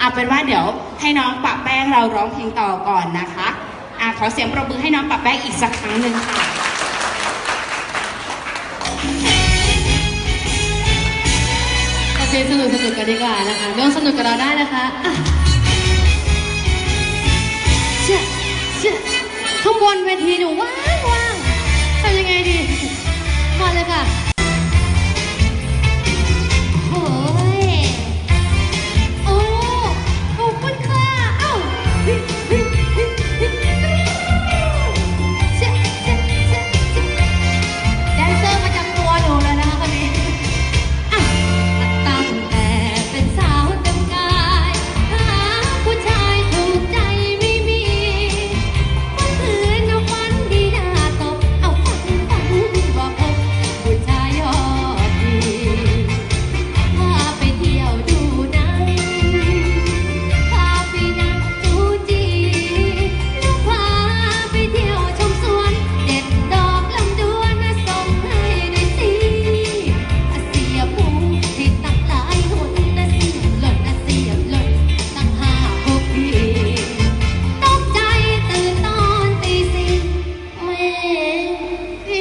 เอาเป็นว่าเดี๋ยวให้น้องปะแป้งเราร้องเพลงต่อก่อนนะคะอะขอเสียงปรบมือให้น้องปะแป้งอีกสักครั้งหนึ่งค่ะขอเสียงสนุกสนุกกันดีกว่านะคะน้องสนุกกับเราได้นะคะเชี่ยเชี่ยข้างบนเวทีหนูว่างว่างทำยังไงดี มาเลยค่ะ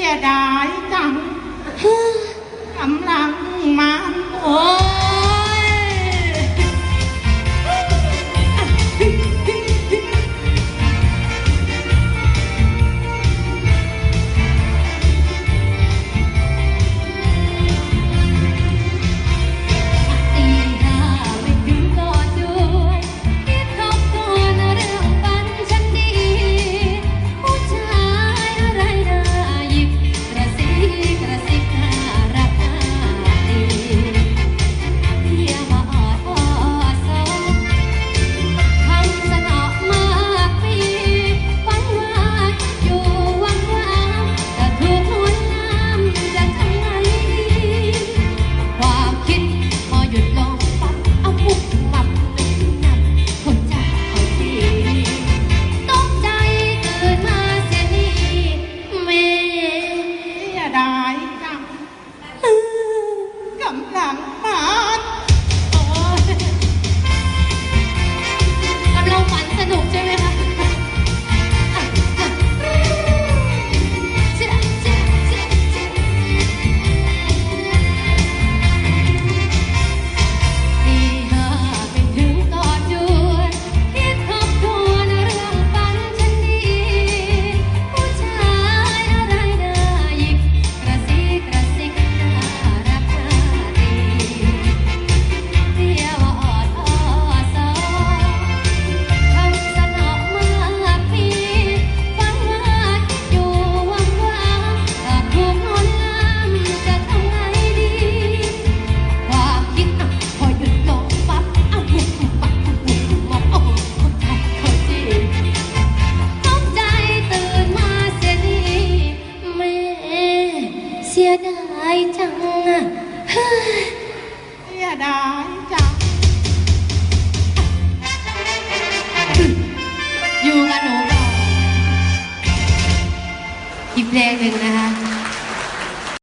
ยดายจังกำลังมันโอ้ ยดายจังเฮ้เสียดายจังอยู่กับหนูก่อนอีกเพลงหนึ่งนะคะ